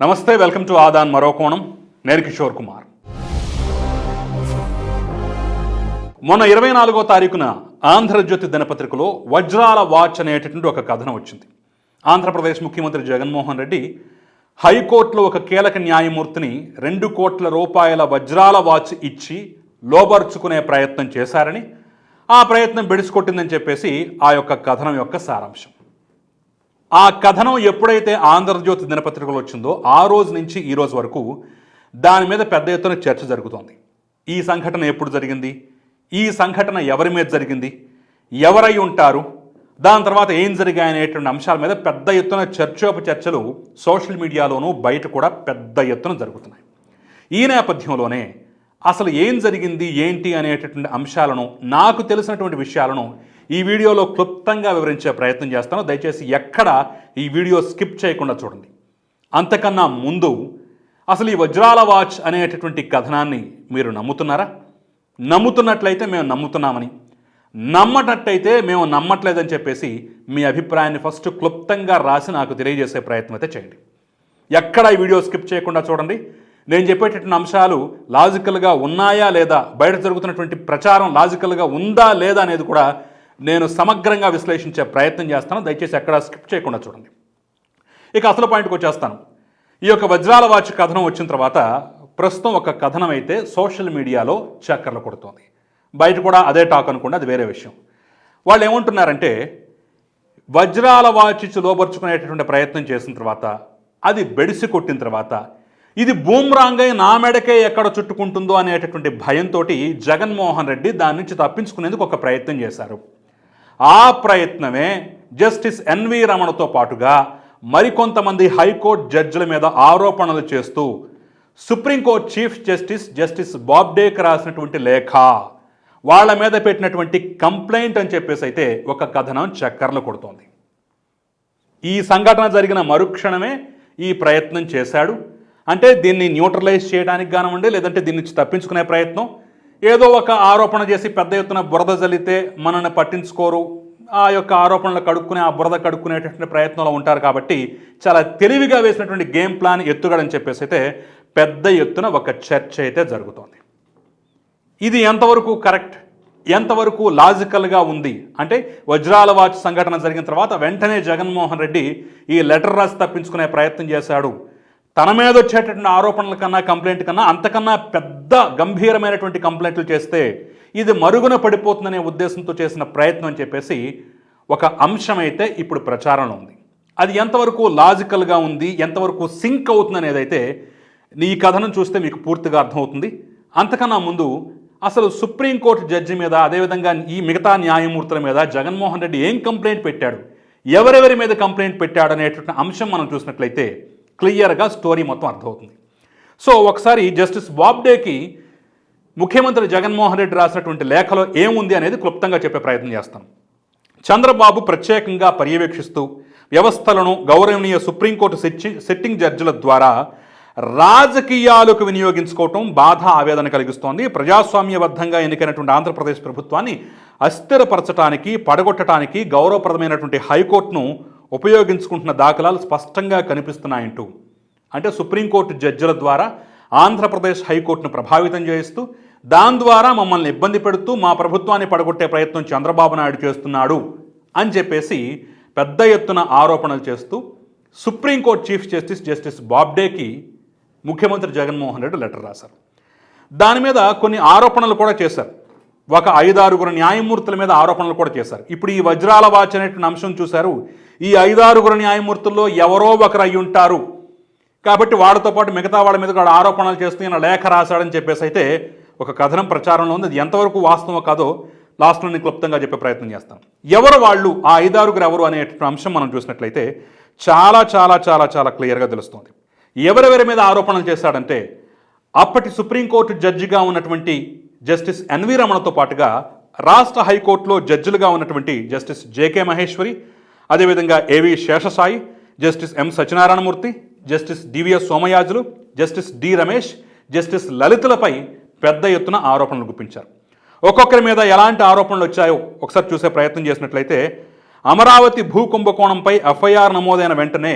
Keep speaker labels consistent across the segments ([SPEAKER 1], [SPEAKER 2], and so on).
[SPEAKER 1] నమస్తే welcome to Aadan మరో కోణం. నేను కిషోర్ కుమార్. మొన్న ఇరవై నాలుగో తారీఖున ఆంధ్రజ్యోతి దినపత్రికలో వజ్రాల వాచ్ అనేటటువంటి ఒక కథనం వచ్చింది. ఆంధ్రప్రదేశ్ ముఖ్యమంత్రి జగన్మోహన్ రెడ్డి హైకోర్టులో ఒక కీలక న్యాయమూర్తిని రెండు కోట్ల రూపాయల వజ్రాల వాచ్ ఇచ్చి లోబర్చుకునే ప్రయత్నం చేశారని ఆ ప్రయత్నం బెడిసికొట్టిందని చెప్పేసి ఆ యొక్క కథనం యొక్క సారాంశం. ఆ కథనం ఎప్పుడైతే ఆంధ్రజ్యోతి దినపత్రికలో వచ్చిందో ఆ రోజు నుంచి ఈ రోజు వరకు దాని మీద పెద్ద ఎత్తున చర్చ జరుగుతోంది. ఈ సంఘటన ఎప్పుడు జరిగింది? ఈ సంఘటన ఎవరి మీద జరిగింది? ఎవరై ఉంటారు? దాని తర్వాత ఏం జరిగాయి అనేటువంటి అంశాల మీద పెద్ద ఎత్తున చర్చోప చర్చలు సోషల్ మీడియాలోనూ బయట కూడా పెద్ద ఎత్తున జరుగుతున్నాయి. ఈ నేపథ్యంలోనే అసలు ఏం జరిగింది? ఏంటి? అనేటటువంటి అంశాలను నాకు తెలిసినటువంటి విషయాలను ఈ వీడియోలో క్లుప్తంగా వివరించే ప్రయత్నం చేస్తాను. దయచేసి ఎక్కడ ఈ వీడియో స్కిప్ చేయకుండా చూడండి. అంతకన్నా ముందు అసలు ఈ వజ్రాల వాచ్ అనేటటువంటి కథనాన్ని మీరు నమ్ముతున్నారా? నమ్ముతున్నట్లయితే మేము నమ్ముతున్నామని. నమ్మటట్టయితే మేము నమ్మట్లేదని చెప్పేసి మీ అభిప్రాయాన్ని ఫస్ట్ క్లుప్తంగా రాసి నాకు తెలియజేసే ప్రయత్నం అయితే చేయండి. ఎక్కడ ఈ వీడియో స్కిప్ చేయకుండా చూడండి. నేను చెప్పేటటువంటి అంశాలు లాజికల్గా ఉన్నాయా లేదా బయట జరుగుతున్నటువంటి ప్రచారం లాజికల్గా ఉందా లేదా అనేది కూడా నేను సమగ్రంగా విశ్లేషించే ప్రయత్నం చేస్తాను. దయచేసి ఎక్కడ స్కిప్ చేయకుండా చూడండి. ఇక అసలు పాయింట్కి వచ్చేస్తాను. ఈ యొక్క వజ్రాల వాచ్ కథనం వచ్చిన తర్వాత ప్రస్తుతం ఒక కథనం అయితే సోషల్ మీడియాలో చక్కర్లు కొడుతోంది. బయట కూడా అదే టాక్ అనుకుంటే అది వేరే విషయం. వాళ్ళు ఏమంటున్నారంటే వజ్రాల వాచి లోపరుచుకునేటటువంటి ప్రయత్నం చేసిన తర్వాత అది బెడిసి కొట్టిన తర్వాత ఇది బూమ్రాంగ్ అయి నా మెడకే ఎక్కడ చుట్టుకుంటుందో అనేటటువంటి భయంతో జగన్మోహన్ రెడ్డి దాని నుంచి తప్పించుకునేందుకు ఒక ప్రయత్నం చేశారు. ఆ ప్రయత్నమే జస్టిస్ ఎన్వి రమణతో పాటుగా మరికొంతమంది హైకోర్టు జడ్జిల మీద ఆరోపణలు చేస్తూ supreme court chief justice justice బాబ్డేకి రాసినటువంటి లేఖ వాళ్ళ మీద పెట్టినటువంటి కంప్లైంట్ అని చెప్పేసి అయితే ఒక కథనం చక్కర్లు కొడుతోంది. ఈ సంఘటన జరిగిన మరుక్షణమే ఈ ప్రయత్నం చేశాడు. అంటే దీన్ని న్యూట్రలైజ్ చేయడానికి కానివ్వండి లేదంటే దీన్ని తప్పించుకునే ప్రయత్నం ఏదో ఒక ఆరోపణ చేసి పెద్ద ఎత్తున బురద జల్లితే మనల్ని పట్టించుకోరు. ఆ యొక్క ఆరోపణలు కడుక్కునే ఆ బురద కడుక్కునేటటువంటి ప్రయత్నంలో ఉంటారు కాబట్టి చాలా తెలివిగా వేసినటువంటి గేమ్ ప్లాన్ ఎత్తుగడని చెప్పేసి అయితే పెద్ద ఎత్తున ఒక చర్చ అయితే జరుగుతోంది. ఇది ఎంతవరకు కరెక్ట్? ఎంతవరకు లాజికల్గా ఉంది? అంటే వజ్రాల వాచ్ సంఘటన జరిగిన తర్వాత వెంటనే జగన్మోహన్ రెడ్డి ఈ లెటర్ రాసి తప్పించుకునే ప్రయత్నం చేశాడు. తన మీద వచ్చేటటువంటి ఆరోపణల కన్నా కంప్లైంట్ కన్నా అంతకన్నా పెద్ద గంభీరమైనటువంటి కంప్లైంట్లు చేస్తే ఇది మరుగున పడిపోతుందనే ఉద్దేశంతో చేసిన ప్రయత్నం అని చెప్పేసి ఒక అంశం అయితే ఇప్పుడు ప్రచారంలో ఉంది. అది ఎంతవరకు లాజికల్గా ఉంది ఎంతవరకు సింక్ అవుతుంది అనేది అయితే ఈ కథనం చూస్తే మీకు పూర్తిగా అర్థమవుతుంది. అంతకన్నా ముందు అసలు సుప్రీంకోర్టు జడ్జి మీద అదేవిధంగా ఈ మిగతా న్యాయమూర్తుల మీద జగన్మోహన్ రెడ్డి ఏం కంప్లైంట్ పెట్టాడు ఎవరెవరి మీద కంప్లైంట్ పెట్టాడు అనేటువంటి అంశం మనం చూసినట్లయితే క్లియర్గా స్టోరీ మొత్తం అర్థమవుతుంది. సో ఒకసారి జస్టిస్ బాబ్డేకి ముఖ్యమంత్రి జగన్మోహన్ రెడ్డి రాసినటువంటి లేఖలో ఏముంది అనేది క్లుప్తంగా చెప్పే ప్రయత్నం చేస్తాను చంద్రబాబు ప్రత్యేకంగా పర్యవేక్షిస్తూ వ్యవస్థలను గౌరవనీయ సుప్రీంకోర్టు సెచ్చి సెట్టింగ్ జడ్జిల ద్వారా రాజకీయాలకు వినియోగించుకోవటం బాధ ఆవేదన కలిగిస్తోంది. ప్రజాస్వామ్యబద్ధంగా ఎన్నికైనటువంటి ఆంధ్రప్రదేశ్ ప్రభుత్వాన్ని అస్థిరపరచడానికి పడగొట్టడానికి గౌరవప్రదమైనటువంటి హైకోర్టును ఉపయోగించుకుంటున్న దాఖలాలు స్పష్టంగా కనిపిస్తున్నాయంటూ అంటే సుప్రీంకోర్టు జడ్జిల ద్వారా ఆంధ్రప్రదేశ్ హైకోర్టును ప్రభావితం చేస్తూ దాని ద్వారా మమ్మల్ని ఇబ్బంది పెడుతూ మా ప్రభుత్వాన్ని పడగొట్టే ప్రయత్నం చంద్రబాబు నాయుడు చేస్తున్నాడు అని చెప్పేసి పెద్ద ఎత్తున ఆరోపణలు చేస్తూ supreme court chief justice justice బాబ్డేకి ముఖ్యమంత్రి జగన్మోహన్ రెడ్డి లెటర్ రాశారు. దాని మీద కొన్ని ఆరోపణలు కూడా చేశారు. ఒక ఐదారుగురు న్యాయమూర్తుల మీద ఆరోపణలు కూడా చేశారు. ఇప్పుడు ఈ వజ్రాల వాచ్ అనేటువంటి అంశం చూశారు. ఈ ఐదారుగురు న్యాయమూర్తుల్లో ఎవరో ఒకరు అయి ఉంటారు. కాబట్టి వాళ్ళతో పాటు మిగతా వాళ్ళ మీద కూడా ఆరోపణలు చేస్తూ ఈయన లేఖ రాశాడని చెప్పేసి అయితే ఒక కథనం ప్రచారంలో ఉంది. అది ఎంతవరకు వాస్తవం కాదో లాస్ట్లో నేను క్లుప్తంగా చెప్పే ప్రయత్నం చేస్తాను. ఎవరు వాళ్ళు ఆ ఐదారుగురు ఎవరు అనే అంశం మనం చూసినట్లయితే చాలా చాలా చాలా చాలా క్లియర్గా తెలుస్తుంది. ఎవరెవరి మీద ఆరోపణలు చేశాడంటే అప్పటి సుప్రీంకోర్టు జడ్జిగా ఉన్నటువంటి జస్టిస్ ఎన్వి రమణతో పాటుగా రాష్ట్ర హైకోర్టులో జడ్జిలుగా ఉన్నటువంటి జస్టిస్ జేకే మహేశ్వరి అదేవిధంగా AV Seshasai justice M Satyanarayanamurthy justice DVS Somayajulu justice D Ramesh justice లలితులపై పెద్ద ఎత్తున ఆరోపణలు గుప్పించారు. ఒక్కొక్కరి మీద ఎలాంటి ఆరోపణలు వచ్చాయో ఒకసారి చూసే ప్రయత్నం చేసినట్లయితే అమరావతి భూ కుంభకోణంపై ఎఫ్ఐఆర్ నమోదైన వెంటనే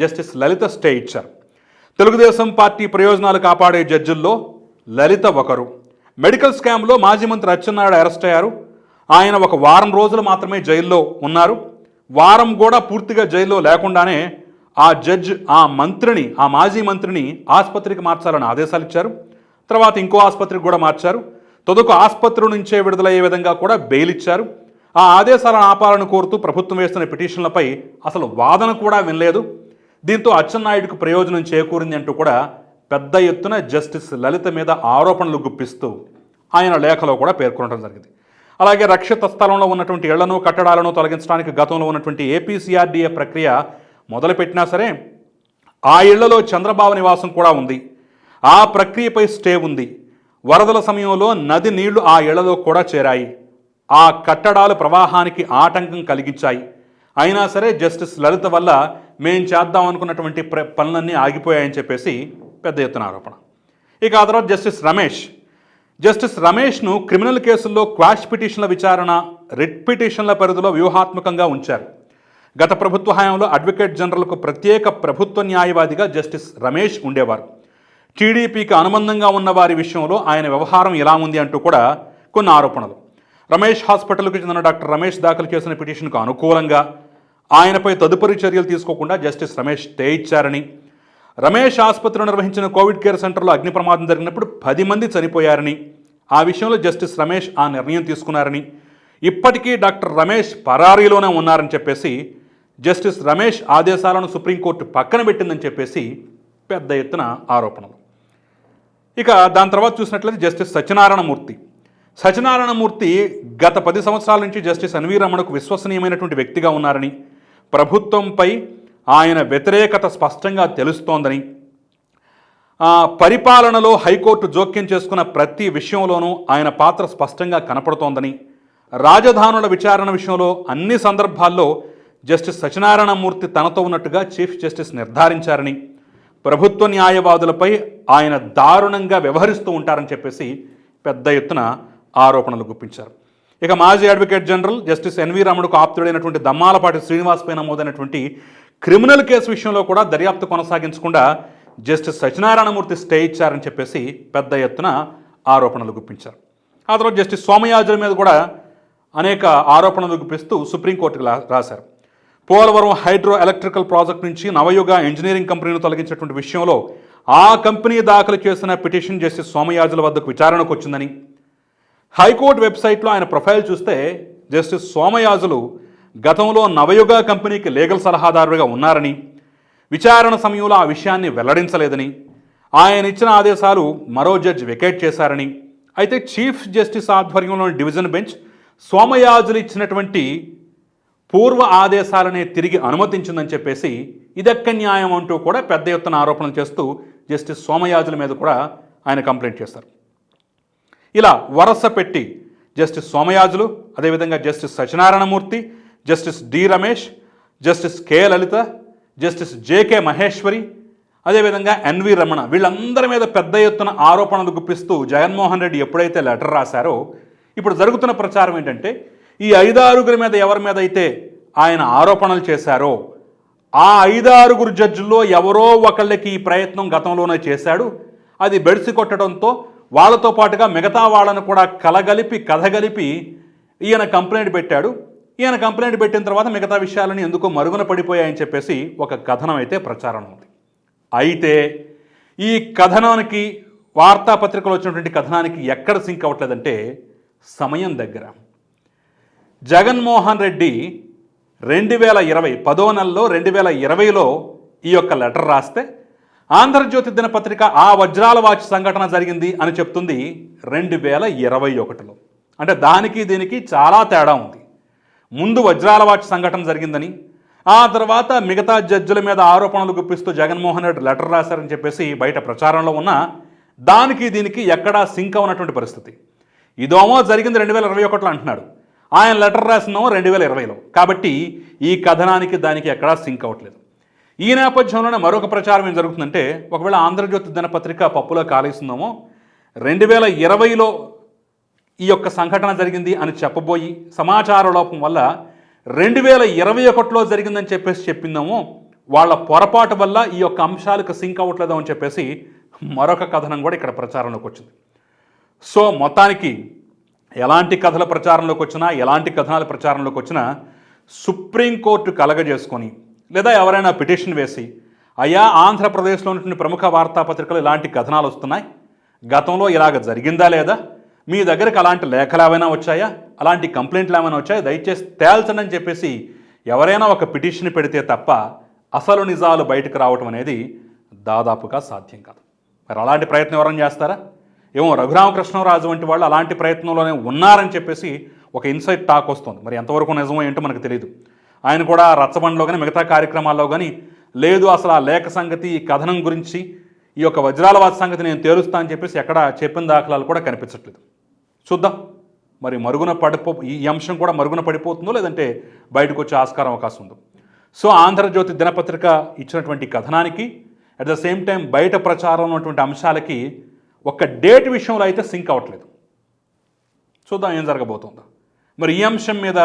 [SPEAKER 1] జస్టిస్ లలిత స్టే ఇచ్చారు. తెలుగుదేశం పార్టీ ప్రయోజనాలు కాపాడే జడ్జిల్లో లలిత ఒకరు. మెడికల్ స్కామ్లో మాజీ మంత్రి అచ్చెన్నాయుడు అరెస్ట్ అయ్యారు. ఆయన ఒక వారం రోజులు మాత్రమే జైల్లో ఉన్నారు. వారం కూడా పూర్తిగా జైల్లో లేకుండానే ఆ జడ్జ్ ఆ మంత్రిని ఆ మాజీ మంత్రిని ఆసుపత్రికి మార్చాలని ఆదేశాలు ఇచ్చారు. తర్వాత ఇంకో ఆసుపత్రికి కూడా మార్చారు. తొదకు ఆసుపత్రి నుంచే విడుదలయ్యే విధంగా కూడా బెయిల్ ఇచ్చారు. ఆ ఆదేశాలను ఆపాలని కోరుతూ ప్రభుత్వం వేస్తున్న పిటిషన్లపై అసలు వాదన కూడా వినలేదు. దీంతో అచ్చెన్నాయుడికి ప్రయోజనం చేకూరింది అంటూ కూడా పెద్ద ఎత్తున జస్టిస్ లలిత మీద ఆరోపణలు గుప్పిస్తూ ఆయన లేఖలో కూడా పేర్కొనడం జరిగింది. అలాగే రక్షిత స్థలంలో ఉన్నటువంటి ఇళ్ళను కట్టడాలను తొలగించడానికి గతంలో ఉన్నటువంటి ఏపీసీఆర్డీఏ ప్రక్రియ మొదలుపెట్టినా సరే ఆ ఇళ్ళలో చంద్రబాబు నివాసం కూడా ఉంది. ఆ ప్రక్రియపై స్టే ఉంది. వరదల సమయంలో నది నీళ్ళు ఆ ఇళ్ళలో కూడా చేరాయి. ఆ కట్టడాలు ప్రవాహానికి ఆటంకం కలిగించాయి. అయినా సరే జస్టిస్ లలిత వల్ల మేం చేద్దాం అనుకున్నటువంటి ప్ర పనులన్నీ ఆగిపోయాయని చెప్పేసి పెద్ద ఎత్తున ఆరోపణ. ఇక ఆ తర్వాత జస్టిస్ రమేష్ జస్టిస్ రమేష్ను క్రిమినల్ కేసుల్లో క్వాష్ పిటిషన్ల విచారణ రిట్ పిటిషన్ల పరిధిలో వ్యూహాత్మకంగా ఉంచారు. గత ప్రభుత్వ హయాంలో అడ్వకేట్ జనరల్కు ప్రత్యేక ప్రభుత్వ న్యాయవాదిగా జస్టిస్ రమేష్ ఉండేవారు. టీడీపీకి అనుబంధంగా ఉన్న వారి విషయంలో ఆయన వ్యవహారం ఎలా ఉంది అంటూ కూడా కొన్ని ఆరోపణలు. రమేష్ హాస్పిటల్కు చెందిన డాక్టర్ రమేష్ దాఖలు చేసిన పిటిషన్కు అనుకూలంగా ఆయనపై తదుపరి చర్యలు తీసుకోకుండా జస్టిస్ రమేష్ స్టే ఇచ్చారని రమేష్ ఆసుపత్రిలో నిర్వహించిన కోవిడ్ కేర్ సెంటర్లో అగ్ని ప్రమాదం జరిగినప్పుడు పది మంది చనిపోయారని ఆ విషయంలో జస్టిస్ రమేష్ ఆ నిర్ణయం తీసుకున్నారని ఇప్పటికీ డాక్టర్ రమేష్ పరారీలోనే ఉన్నారని చెప్పేసి జస్టిస్ రమేష్ ఆదేశాలను సుప్రీంకోర్టు పక్కన పెట్టిందని చెప్పేసి పెద్ద ఎత్తున ఆరోపణలు. ఇక దాని తర్వాత చూసినట్లయితే జస్టిస్ సత్యనారాయణమూర్తి. సత్యనారాయణమూర్తి గత పది సంవత్సరాల నుంచి జస్టిస్ ఎన్వి రమణకు విశ్వసనీయమైనటువంటి వ్యక్తిగా ఉన్నారని ప్రభుత్వంపై ఆయన వ్యతిరేకత స్పష్టంగా తెలుస్తోందని పరిపాలనలో హైకోర్టు జోక్యం చేసుకున్న ప్రతి విషయంలోనూ ఆయన పాత్ర స్పష్టంగా కనపడుతోందని రాజధానుల విచారణ విషయంలో అన్ని సందర్భాల్లో జస్టిస్ సత్యనారాయణమూర్తి తనతో ఉన్నట్టుగా చీఫ్ జస్టిస్ నిర్ధారించారని ప్రభుత్వ న్యాయవాదులపై ఆయన దారుణంగా వ్యవహరిస్తూ ఉంటారని చెప్పేసి పెద్ద ఎత్తున ఆరోపణలు గుప్పించారు. ఇక మాజీ అడ్వకేట్ జనరల్ జస్టిస్ ఎన్వి రమణకు ఆప్తుడైనటువంటి దమ్మాలపాటి శ్రీనివాస్పై నమోదైనటువంటి క్రిమినల్ కేసు విషయంలో కూడా దర్యాప్తు కొనసాగించకుండా జస్టిస్ సత్యనారాయణమూర్తి స్టే ఇచ్చారని చెప్పేసి పెద్ద ఎత్తున ఆరోపణలు గుప్పించారు. ఆ తర్వాత జస్టిస్ సోమయాజుల మీద కూడా అనేక ఆరోపణలు గుప్పిస్తూ సుప్రీంకోర్టుకు రాశారు. పోలవరం హైడ్రో ఎలక్ట్రికల్ ప్రాజెక్ట్ నుంచి నవయుగ ఇంజనీరింగ్ కంపెనీని తొలగించినటువంటి విషయంలో ఆ కంపెనీ దాఖలు చేసిన పిటిషన్ జస్టిస్ సోమయాజుల వద్దకు విచారణకు వచ్చిందని. హైకోర్టు వెబ్సైట్లో ఆయన ప్రొఫైల్ చూస్తే జస్టిస్ సోమయాజులు గతంలో నవయుగ కంపెనీకి లీగల్ సలహాదారుగా ఉన్నారని విచారణ సమయంలో ఆ విషయాన్ని వెల్లడించలేదని ఆయన ఇచ్చిన ఆదేశాలు మరో జడ్జి వెకేట్ చేశారని అయితే చీఫ్ జస్టిస్ ఆధ్వర్యంలోని డివిజన్ బెంచ్ సోమయాజులు ఇచ్చినటువంటి పూర్వ ఆదేశాలనే తిరిగి అనుమతించిందని చెప్పేసి ఇదక్క న్యాయం అంటూ కూడా పెద్ద ఎత్తున ఆరోపణలు చేస్తూ జస్టిస్ సోమయాజుల మీద కూడా ఆయన కంప్లైంట్ చేశారు. ఇలా వరస పెట్టి జస్టిస్ సోమయాజులు అదేవిధంగా justice Satyanarayanamurthy justice D Ramesh justice K Lalitha justice JK Maheshwari అదేవిధంగా ఎన్వి రమణ. వీళ్ళందరి మీద పెద్ద ఎత్తున ఆరోపణలు గుప్పిస్తూ జగన్మోహన్ రెడ్డి ఎప్పుడైతే లెటర్ రాశారో ఇప్పుడు జరుగుతున్న ప్రచారం ఏంటంటే ఈ ఐదారుగురి మీద ఎవరి మీద అయితే ఆయన ఆరోపణలు చేశారో ఆ ఐదారుగురు జడ్జిల్లో ఎవరో ఒకళ్ళకి ఈ ప్రయత్నం గతంలోనే చేశాడు. అది బెడిసి కొట్టడంతో వాళ్ళతో పాటుగా మిగతా వాళ్ళను కూడా కలగలిపి కథగలిపి ఈయన కంప్లైంట్ పెట్టాడు. ఈయన కంప్లైంట్ పెట్టిన తర్వాత మిగతా విషయాలని ఎందుకో మరుగున పడిపోయాయని చెప్పేసి ఒక కథనం అయితే ప్రచారం ఉంది అయితే ఈ కథనానికి వార్తాపత్రికలో వచ్చినటువంటి కథనానికి ఎక్కడ సింక్ అవ్వట్లేదంటే సమయం దగ్గర. జగన్మోహన్ రెడ్డి రెండు వేల ఇరవై పదో నెలలో రెండు వేల ఇరవైలో ఈ యొక్క లెటర్ రాస్తే ఆంధ్రజ్యోతి దినపత్రిక ఆ వజ్రాల వాచ్ సంఘటన జరిగింది అని చెప్తుంది రెండు వేల ఇరవై ఒకటిలో. అంటే దానికి దీనికి చాలా తేడా ఉంది. ముందు వజ్రాల వాచ్ సంఘటన జరిగిందని ఆ తర్వాత మిగతా జడ్జిల మీద ఆరోపణలు గుప్పిస్తూ జగన్మోహన్ రెడ్డి లెటర్ రాశారని చెప్పేసి బయట ప్రచారంలో ఉన్న దానికి దీనికి ఎక్కడా సింక్ అవునటువంటి పరిస్థితి. ఇదోమో జరిగింది రెండు వేల ఇరవై ఒకటిలో అంటున్నాడు. ఆయన లెటర్ రాసినామో రెండు వేల ఇరవైలో. కాబట్టి ఈ కథనానికి దానికి ఎక్కడా సింక్ అవ్వట్లేదు ఈ నేపథ్యంలోనే మరొక ప్రచారం ఏం జరుగుతుందంటే ఒకవేళ ఆంధ్రజ్యోతి దినపత్రిక పప్పులో కాలేస్తుందేమో రెండు వేల ఇరవైలో ఈ యొక్క సంఘటన జరిగింది అని చెప్పబోయి సమాచార లోపం వల్ల రెండు వేల ఇరవై ఒకటిలో జరిగిందని చెప్పేసి చెప్పిందాము వాళ్ళ పొరపాటు వల్ల ఈ యొక్క అంశాలకు సింక్ అవ్వట్లేదు అని చెప్పేసి మరొక కథనం కూడా ఇక్కడ ప్రచారంలోకి వచ్చింది. సో మొత్తానికి ఎలాంటి కథల ప్రచారంలోకి వచ్చినా ఎలాంటి కథనాల ప్రచారంలోకి వచ్చినా సుప్రీంకోర్టు కలగజేసుకొని లేదా ఎవరైనా పిటిషన్ వేసి అయ్యా ఆంధ్రప్రదేశ్లో ఉన్నటువంటి ప్రముఖ వార్తాపత్రికలు ఇలాంటి కథనాలు వస్తున్నాయి. గతంలో ఇలాగ జరిగిందా లేదా? మీ దగ్గరకు అలాంటి లేఖలు ఏమైనా వచ్చాయా? అలాంటి కంప్లైంట్లు ఏమైనా వచ్చాయా? దయచేసి తేల్చండి అని చెప్పేసి ఎవరైనా ఒక పిటిషన్ పెడితే తప్ప అసలు నిజాలు బయటకు రావటం అనేది దాదాపుగా సాధ్యం కాదు. మరి అలాంటి ప్రయత్నం ఎవరైనా చేస్తారా? ఏమో రఘురామకృష్ణరాజు వంటి వాళ్ళు అలాంటి ప్రయత్నంలోనే ఉన్నారని చెప్పేసి ఒక ఇన్సైట్ టాక్ వస్తుంది. మరి ఎంతవరకు నిజమో ఏంటో మనకు తెలియదు ఆయన కూడా రచ్చబండలో కానీ మిగతా కార్యక్రమాల్లో కానీ లేదు అసలు ఆ లేఖ సంగతి ఈ కథనం గురించి ఈ యొక్క వజ్రాలవాద సంగతి నేను తేలుస్తా అని చెప్పేసి ఎక్కడ చెప్పిన దాఖలాలు కూడా కనిపించట్లేదు. చూద్దాం. మరి మరుగున పడిపో ఈ అంశం కూడా మరుగున పడిపోతుందో లేదంటే బయటకు వచ్చే ఆస్కారం అవకాశం ఉందో. సో ఆంధ్రజ్యోతి దినపత్రిక ఇచ్చినటువంటి కథనానికి అట్ ద సేమ్ టైం బయట ప్రచారం ఉన్నటువంటి అంశాలకి ఒక డేట్ విషయంలో అయితే సింక్ అవ్వట్లేదు. చూద్దాం ఏం జరగబోతుందో. మరి ఈ అంశం మీద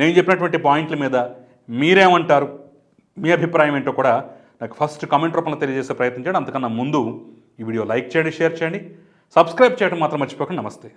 [SPEAKER 1] నేను చెప్పినటువంటి పాయింట్ల మీద మీరేమంటారు? మీ అభిప్రాయం ఏంటో కూడా నాకు ఫస్ట్ కామెంట్ రూపంలో తెలియజేసే ప్రయత్నం చేయండి. అంతకన్నా ముందు ఈ వీడియో లైక్ చేయండి షేర్ చేయండి. సబ్స్క్రైబ్ చేయడం మాత్రం మర్చిపోకండి. నమస్తే.